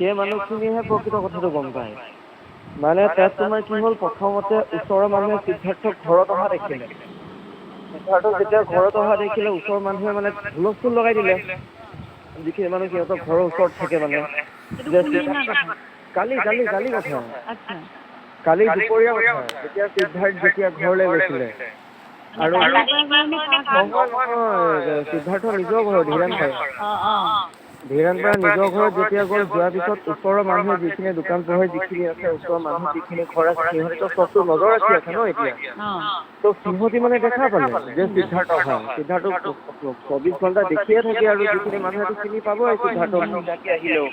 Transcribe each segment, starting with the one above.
সেই মানুহখিনিয়েহে প্ৰকৃত কথাটো গম পায়। মানে তাত তোমাৰ কি হ'ল প্ৰথমতে ওচৰৰ মানুহে সিদ্ধাৰ্থক ঘৰত অহা দেখিলে। সিদ্ধাৰ্থক যেতিয়া ঘৰত অহা দেখিলে ওচৰৰ মানুহে মানে হুলস্থুল লগাই দিলে। যিখিনি মানুহ সিহঁতৰ ঘৰৰ ওচৰত থাকে মানে। কালি কালি কালি কথা। আচ্ছা। কালি দুপৰীয়া কথা। যেতিয়া সিদ্ধাৰ্থ যেতিয়া ঘৰলৈ গৈছিলে। আৰু সিদ্ধাৰ্থ নিজৰ ঘৰ ধীৰেণ পাই অ নিজৰ ঘৰত যেতিয়া গ'ল যোৱাৰ পিছত ওচৰৰ মানুহে যিখিনি দোকান পোহাৰ যিখিনি আছে ওচৰৰ মানুহ যিখিনি ঘৰ আছে সিহঁতেতো চবটো নজৰ ৰাখি আছে ন এতিয়া। অ তো সিহঁতি মানে দেখা পালে যে সিদ্ধাৰ্থ সিদ্ধাৰ্থ চৌবিশ ঘণ্টা দেখিয়ে থাকে আৰু যিখিনি মানুহেতো চিনি পাবই সিদ্ধাৰ্থ আহিলেও।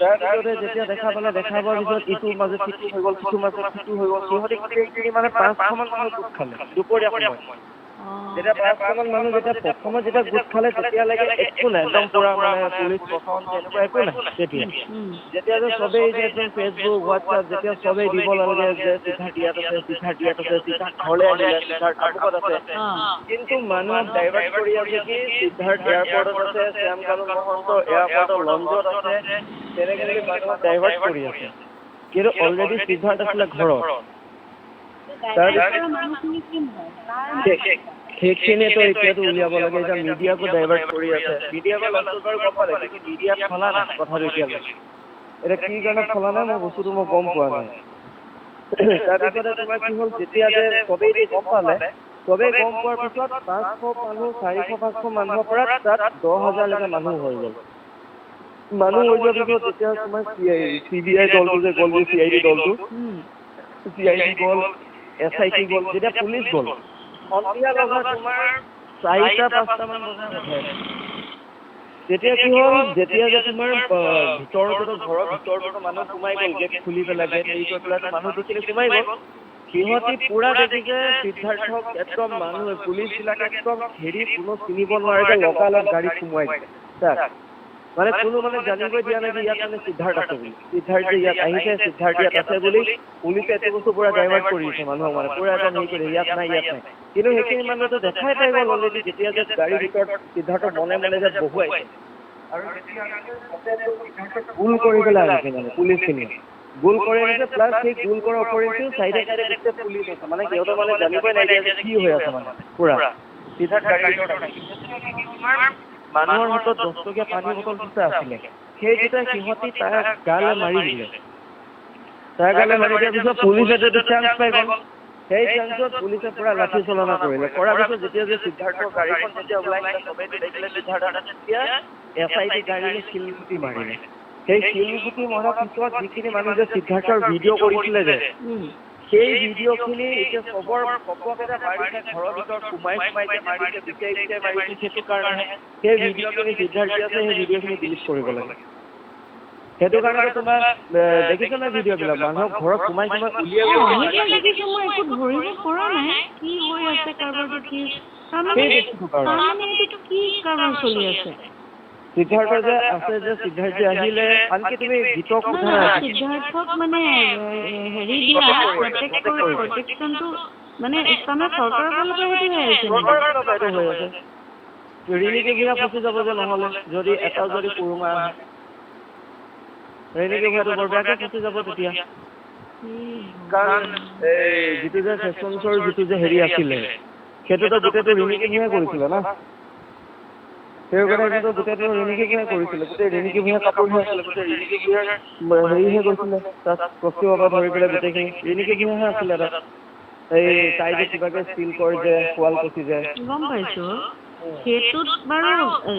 তাৰপিছতে যেতিয়া দেখা পালে দেখা পোৱাৰ পিছত ইটো মাজত সিটো হৈ গ'ল সিটো মাজত সিটো হৈ গ'ল। সিহঁতি গোটেইখিনি মানে পাঁচশমান মানুহ গোট খালে। দুপৰীয়া সময়ত। মানুহ যেতিয়া যেতিয়া গোট খালে তেতিয়ালৈকে একো নাই একদম পুৰা মানে পুলিচ প্ৰশাসন তেনেকুৱা একো নাই তেতিয়া যেতিয়া যে চবেই যে একদম ফেচবুক হোৱাটছআপ যেতিয়া চবেই দিব লাগে যে ইয়াত আছে ইয়াত আছে সিদ্ধাৰ্থ ঘৰলৈ আহিলে সিদ্ধাৰ্থ আমুকত আছে কিন্তু মানুহক ডাইভাৰ্ট কৰি আছে কি সিদ্ধাৰ্থ এয়াৰপৰ্টত আছে শ্যাম কানু মহন্ত এয়াৰপৰ্টৰ লঞ্চত আছে তেনেকে মানুহক ডাইভাৰ্ট কৰি আছে কিন্তু অলৰেডি সিদ্ধাৰ্থ আছিলে ঘৰত হয়? সেই- সেইখিনিতো এতিয়াতো উলিয়াব লাগে এতিয়া মিডিয়াকো ডাইভাৰ্ট কৰি আছে। কিন্তু মিডিয়াত ফলা নাই কথাটো এতিয়া কি কাৰণে ফলা নাই মই বস্তুটো মই গম পোৱা নাই। তাৰপিছতে তোমাৰ কি হ'ল? যেতিয়া যে চবেই গম পালে চবেই গম পোৱাৰ পিছত পাঁচশো মানুহ চাৰিশ পাঁচশো মানুহৰ পৰা তাত দহ হাজাৰলৈকে মানুহ হৈ গ'ল। মানুহ হৈ যোৱাৰ পিছত তেতিয়া তোমাৰ C I C B I দলটো যে গ'ল যে চি আই ডি দলটো। চি আই ডি গ'ল এছ আই টি গ'ল যেতিয়া পুলিচ গ'ল তোমাৰ চাৰিটা বজাৰ তেতিয়া কি হ'ল? যেতিয়া যে তোমাৰ ভিতৰতো ঘৰৰ ভিতৰতো মানুহ সোমাই গ'ল গেট খুলি পেলাই গেট হেৰি কৰি পেলাই মানুহ দেখিলে সোমাই গ'ল সিহঁতি পুৰা দেখিছে সিদ্ধাৰ্থক একদম মানুহ পুলিচ বিলাক একদম হেৰি কোনো চিনিব নোৱাৰে লগালগ গাড়ী সোমোৱাই দিলে তাক মানে কোনো মানে জানিবই দিয়া নাই যে ইয়াত মানে সিদ্ধাৰ্থ আছে বুলি। সিদ্ধাৰ্থ যে ইয়াত আহিছে সিদ্ধাৰ্থ ইয়াত আছে বুলি পুলিচে এইটো বস্তু পুৰা ডাইভাৰ্ট কৰি দিছে মানুহক মানে পুৰা একদম হেৰি কৰি ইয়াত নাই ইয়াত নাই। কিন্তু সেইখিনি মানুহেতো দেখাই পাই গ'ল অলৰেডি যেতিয়া যে গাড়ীৰ ভিতৰত সিদ্ধাৰ্থ মনে মনে যে বহুৱাইছে আৰু তেতিয়া সিদ্ধাৰ্থক গোল কৰি পেলাই আহিছে মানে পুলিচখিনিয়ে গোল কৰি আহিছে প্লাছ সেই গোল কৰাৰ উপৰিও চাইডে চাইডে গোটেই পুলিচ আছে। মানে সিহঁতৰ মানে জানিবই নাই যে কি হৈ আছে মানে। পুৰা। সিদ্ধাৰ্থ গাড়ীৰ ভিতৰত। মানুহৰ হাতত দহ টকীয়া পানী বটল দুটা আছিলে। সেইকেইটা সিহঁতি তাৰ গালে মাৰি দিলে। তাৰ গালে মাৰি দিয়াৰ পিছত পুলিচে যদি চান্স পাই গ'ল সেই চান্সত পুলিচে পুৰা লাঠি চলনা কৰিলে। কৰাৰ পিছত যেতিয়া যে সিদ্ধাৰ্থৰ গাড়ীখন যেতিয়া ওলাই চবেই দেখিলে সিদ্ধাৰ্থ তেতিয়া এছ আই টি গাড়ীলে শিলগুটি মাৰিলে। সেই শিলগুটি মৰাৰ পিছত যিখিনি মানুহ যে সিদ্ধাৰ্থৰ ভিডিঅ' কৰিছিলে যে সেই ভিডিঅ' খিনি এতিয়া চবৰ চবকে মাৰিছে ঘৰৰ ভিতৰত সোমাই সোমাই যে মাৰিছে বিচাৰি বিচাৰি মাৰিছে সেইটো কাৰণে সেই ভিডিঅ' খিনি সিদ্ধাৰ্থ আছে সেই ভিডিঅ' খিনি ডিলিট কৰিব লাগে সেইটো কাৰণে তোমাৰ এ, দেখিছা নে ভিডিঅ' বিলাক মানুহক ঘৰত সোমাই সোমাই সেইবিলাক দেখিছো মই একো ধৰিব পৰা নাই কি হৈ আছে কাৰোবাৰটো কি। তাৰমানে এইটো কি কাৰোবাৰ চলি আছে সিদ্ধাৰ্থ যে আছে যে সিদ্ধাৰ্থ আহিলে আনকি তুমি গীতক নহয়, সোধা সিদ্ধাৰ্থক মানে হেৰি দিয়া প্ৰটেকশ্যনটো মানে স্থানীয় চৰকাৰৰ ফালৰ পৰা সেইটো হৈ আছে চৰকাৰৰ ফালৰ পৰা এইটো হৈ আছে। ফচি যাব যে নহ'লে যদি এটা যদি সুৰুঙা আহে। বৰ বেয়াকে ফচি যাব তেতিয়া। কাৰণ এই যিটো যে ফেশ্বনছৰ যিটো যে হেৰি আছিলে সেইটোতো গোটেইটো ৰিণিকি ভূঞাই কৰিছিলে না? সেই কাৰণে কিন্তু গোটেইটো ৰিণিকি ভূঞাই কৰিছিলে গোটেই ৰিণিকি ভূঞা কাপোৰ হৈ আছিলে গোটেই ৰিণিকি ভূঞাৰ হেৰিহে কৰিছিলে তাত কষ্টিউমৰ পৰা ধৰি পেলাই গোটেইখিনি। ৰিণিকি ভূঞাহে আছিলে তাত। এই তাই যে কিবাকে ষ্টিল কৰে যে শুৱাল যে। গম পাইছো? সেইটোত বাৰু এ,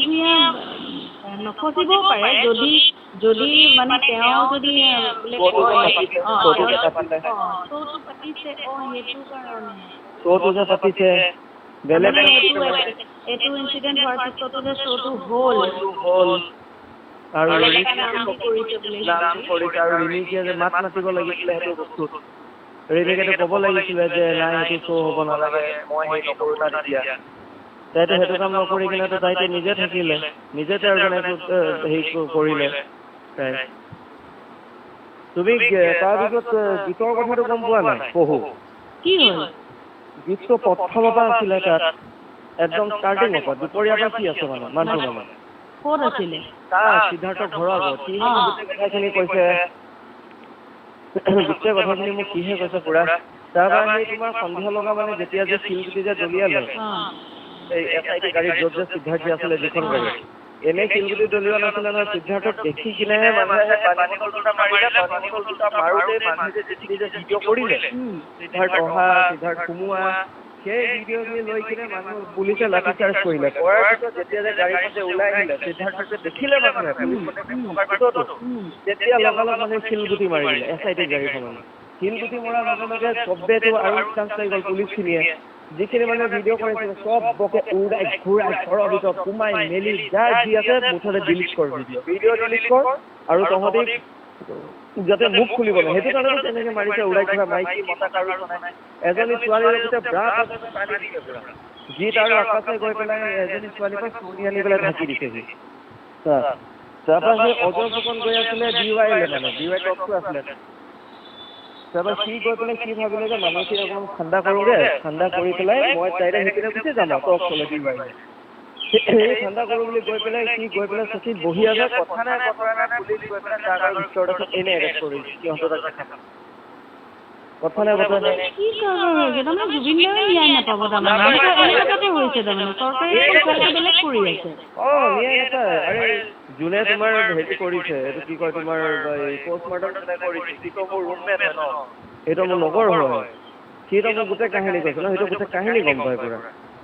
ভূঞা নফচিবও পাৰে। যদি যদি মানে তেওঁ যদি বোলে পাতিছে, অ, পাতিছে। সেইটো কাৰণে। শ্ব'টো যে পাতিছে। বেলেগ এইটো এইটো ইনচিডেণ্ট হোৱাৰ পিছতো শ্ব'টো হ'ল। হ'ল। আৰু নাম কৰিছে বুলি নাম কৰিছে আৰু ৰিণিকিয়ে যে মাত মাতিব লাগিছিলে সেইটো বস্তুত ৰিণিকেতো ক'ব লাগিছিলে যে নাই সেইটো শ্ব' হ'ব নালাগে মই সেই নকৰোঁ এতিয়া তাইতো সেইটো কাম নকৰি কিনেতো তাইতো নিজে থাকিলে নিজে হেৰি কৰিলে তাই। তুমি গে- তাৰ পিছত গীতৰ কথাটো গম পোৱা নাই? পহু কি হ'ল? গীতটো প্ৰথমৰ পৰা আছিলে তাত একদম ষ্টাৰ্টিঙৰ পৰা দুপৰীয়াৰ পৰা কি আছে মানে মানুহটো মানে। ক'ত আছিলে? তাৰ সিদ্ধাৰ্থ ঘৰৰ আগত। সি মোক গোটেই কথাখিনি কৈছে। গোটেই কথাখিনি মোক কিহে কৈছে পুৰা? তাৰপৰা সেই তোমাৰ সন্ধিয়া লগা মানে যেতিয়া যে শিলগুটি যে দলিয়ালে এই এছ আই টি গাড়ীত য'ত যে সিদ্ধাৰ্থ আছিলে যিখন গাড়ী। এনেই শিলগুটি দলিওৱা নাছিলে নহয়, সিদ্ধাৰ্থক দেখি মানুহে মাৰিলে সিদ্ধাৰ্থ অহা, সিদ্ধাৰ্থ সোমোৱা, সেই ভিডিঅ'খিনি লৈ কিনে মানুহ পুলিচে লাঠি চাৰ্জ কৰিলে। কৰাৰ পিছত যেতিয়া যে গাড়ীখন যে ওলাই আহিলে, সিদ্ধাৰ্থক যে দেখিলে মানুহে তেতিয়া লগালগ মানে শিলগুটি মাৰি দিলে, এছ আই টি গাড়ীখনত। শিলগুটি মৰাৰ লগে লগে চবেতো আৰু চান্স পাই গ'ল, পুলিচখিনিয়ে। যিখিনি মানে ভিডিঅ' কৰিছিলে চব বকে উৰাই ঘূৰাই ঘৰৰ ভিতৰত সোমাই মেলি যাৰ যি আছে মুঠতে ডিলিট কৰ ভিডিঅ' ভিডিঅ' ডিলিট কৰ আৰু তহঁতি যাতে মুখ খুলিব নাই সেইটো কাৰণেতো তেনেকে মাৰিছে উৰাই ঘূৰা মাইকী মতা কাৰো নাই। এজনী ছোৱালীৰ লগতে ব্ৰা গীত আৰু আকাশে গৈ পেলাই এজনী ছোৱালীক চুৰি আনি পেলাই ঢাকি দিছেহি তাৰপৰা সেই অজয় ফুকন গৈ আছিলে ডি ৱাইলে মানে ডি ৱাই টপটো আছিলে তাৰপৰা সি গৈ পেলাই সি ভাবিলে যে মানুহখিনি অকণমান ঠাণ্ডা কৰোঁগে ঠাণ্ডা কৰি পেলাই মই তাইৰে সেইপিনে গুচি যাম চলে ডি ৱাইলে সেই ঠাণ্ডা কৰোঁ বুলি গৈ পেলাই সি গৈ পেলাই চকীত বহি আছে কথা নাই কথা নাই পুলিচ গৈ পেলাই তাৰ ভিতৰত এনেই এৰেষ্ট কৰিছে সিহঁতৰ তাত দেখা পাই। কথা নাই বতৰা নাই কি হৈছে তাৰমানে জুবিন দায়ে ন্যায় নাপাব তাৰমানে এনেকুৱা এনেকুৱাতে হৈছে তাৰমানে চৰকাৰে বেলেগ কৰি আছে। অ নিয়াই নাপায় আৰে যোনে তোমাৰ হেৰি কৰিছে এইটো কি কয় তোমাৰ পষ্টমৰ্টম যোনে কৰিছে সিটো মোৰ ৰুমমেট হয় ন। সেইটো মোৰ লগৰ হয়। সিটো মোক গোটেই কাহিনী কৈছে ন? সেইটো গোটেই কাহিনী গম পায় পুৰা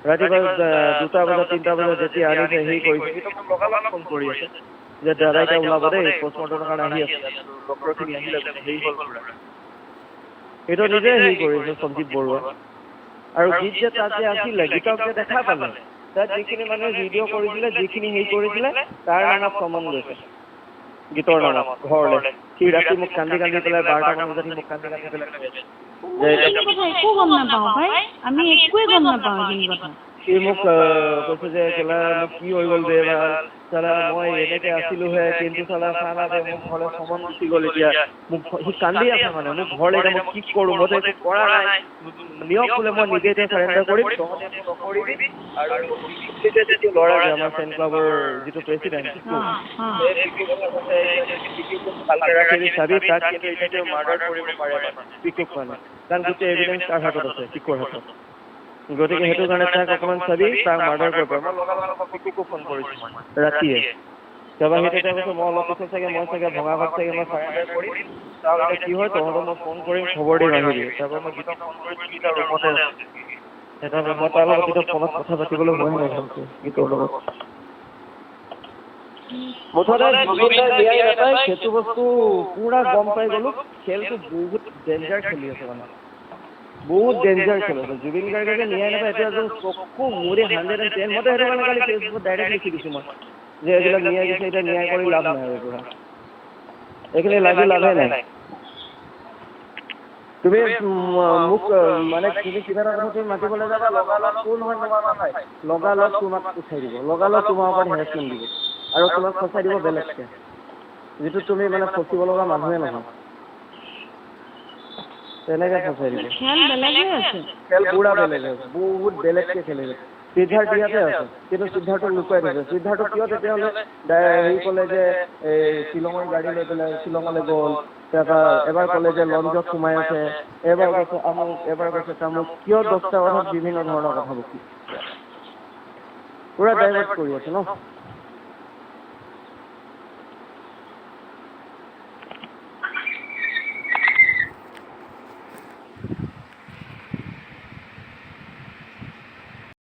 ৰাতিপুৱা দুটা বজাত তিনিটা বজাত যেতিয়া আনিছে হেৰি কৰিছে সিটো মোক লগালগ ফোন কৰি আছে যে দাদা এতিয়া ওলাব দেই পষ্টমৰ্টমৰ কাৰণে আহি আছে। ডক্টৰখিনি আহিলে হেৰি হ'ল পুৰা সেইটো নিজে হেৰি কৰিছে সঞ্জীৱ বৰুৱা আৰু গীত যে তাত যে আছিলে গীতক যে দেখা পালে তাত যিখিনি মানুহে ভিডিঅ' কৰিছিলে যিখিনি হেৰি কৰিছিলে তাৰ নামত চমন গৈছে গীতৰ নামত ঘৰলৈ সি ৰাতি মোক কান্দি কান্দি পেলাই বাৰটা মান বজাত মোক কান্দি কান্দি পেলাই কৈ আছে যে কথা একো গম নাপাওঁ ভাই আমি একোৱে গম নাপাওঁ এইখিনি কথা সি মোক কৈছে যে, কেলা কি হৈ গ'ল দে চালা, মই এনেকে আছিলোহে কিন্তু চালা চালা দে, মোক ঘৰলে চমন গুচি গ'ল এতিয়া। মোক সি কান্দি আছে মানে মোক ঘৰলে এতিয়া মই কি কৰোঁ মইতো একো কৰা নাই। নিয়ক বোলে, মই নিজে এতিয়া চাৰেণ্ডাৰ কৰিম, তহঁতে ল'ৰা যে, আমাৰ ফেন ক্লাবৰ যিটো প্ৰেচিডেণ্ট চাবি, তাক কিন্তু এতিয়া মাৰ্ডাৰ কৰিব পাৰে পিকুক মানে কাৰণ গোটেই এভিডেঞ্চ তাৰ হাতত আছে পিকুৰ হাতত। গতিকে সেইটো কাৰণে তাক অকণমান চাবি তাক মাৰ্ডাৰ কৰিব পাৰে। মই লগালগ পিকুকো ফোন কৰিছোঁ মই। ৰাতিয়ে। তাৰপৰা সি তেতিয়া কৈছে মই অলপ পিছত চাগে মই চাগে ভঙা ঘৰত চাগে মই চাৰেণ্ডাৰ কৰিম। তাৰপিছত কি হয় তহঁতক মই ফোন কৰিম খবৰ দিম আহিবি তাৰপৰা মই গীতক ফোন কৰিছোঁ গীতৰ ৰুমতে আছে এটা মই তাৰ লগত গীতক ফোনত কথা পাতিবলৈ হোৱাই নাই ভালকৈ গীতৰ লগত। মুঠতে জুবিন দাই ন্যায় নাপায় সেইটো বস্তু পুৰা গম পাই গ'লো। খেলটো বহুত ডেঞ্জাৰ খেলি আছে মানে। বহুত আছে জুবিন গাৰ্গে যে ন্যায় নাপায় এতিয়া যে চকু মুৰি হাণ্ড্ৰেড এণ্ড টেন। মইতো সেইটো কাৰণে কালি ফেচবুকত ডাইৰেক্ট লিখি দিছোঁ মই, যে এইবিলাক ন্যায় দিছে, এতিয়া ন্যায় কৰি লাভ নাই আৰু পুৰা এইখিনি লাগি লাভে নাই। তুমি মোক মানে তুমি কিবা এটা কথা তুমি মাতিবলৈ যাবা লগালগ কোন হয় তোমাৰ নাপায় লগালগ তোমাক উঠাই দিব। লগালগ তোমাৰ ওপৰত হেৰাচমেণ্ট দিব। আৰু তোমাক ফচাই দিব বেলেগকে। যিটো তুমি মানে ফচিব লগা মানুহে নহয়। তেনেকে ফচাই দিব খেল বেলেগে আছে। খেল পুৰা বেলেগ আছে। বহুত বেলেগকে খেলিলে সিদ্ধাৰ্থ ইয়াতে আছে। কিন্তু সিদ্ধাৰ্থক লুকুৱাই থৈছে সিদ্ধাৰ্থ কিয় তেতিয়াহ'লে হেৰি ক'লে যে এই শ্বিলঙৰ গাড়ী লৈ পেলাই শ্বিলঙলৈ গ'ল। তাৰপৰা এবাৰ ক'লে যে লঞ্চত সোমাই আছে। এবাৰ কৈছে আমুক এবাৰ কৈছে তামুক। কিয় দহটা কথাত বিভিন্ন ধৰণৰ কথা বকি পুৰা ডাইভাৰ্ট কৰি আছে ন?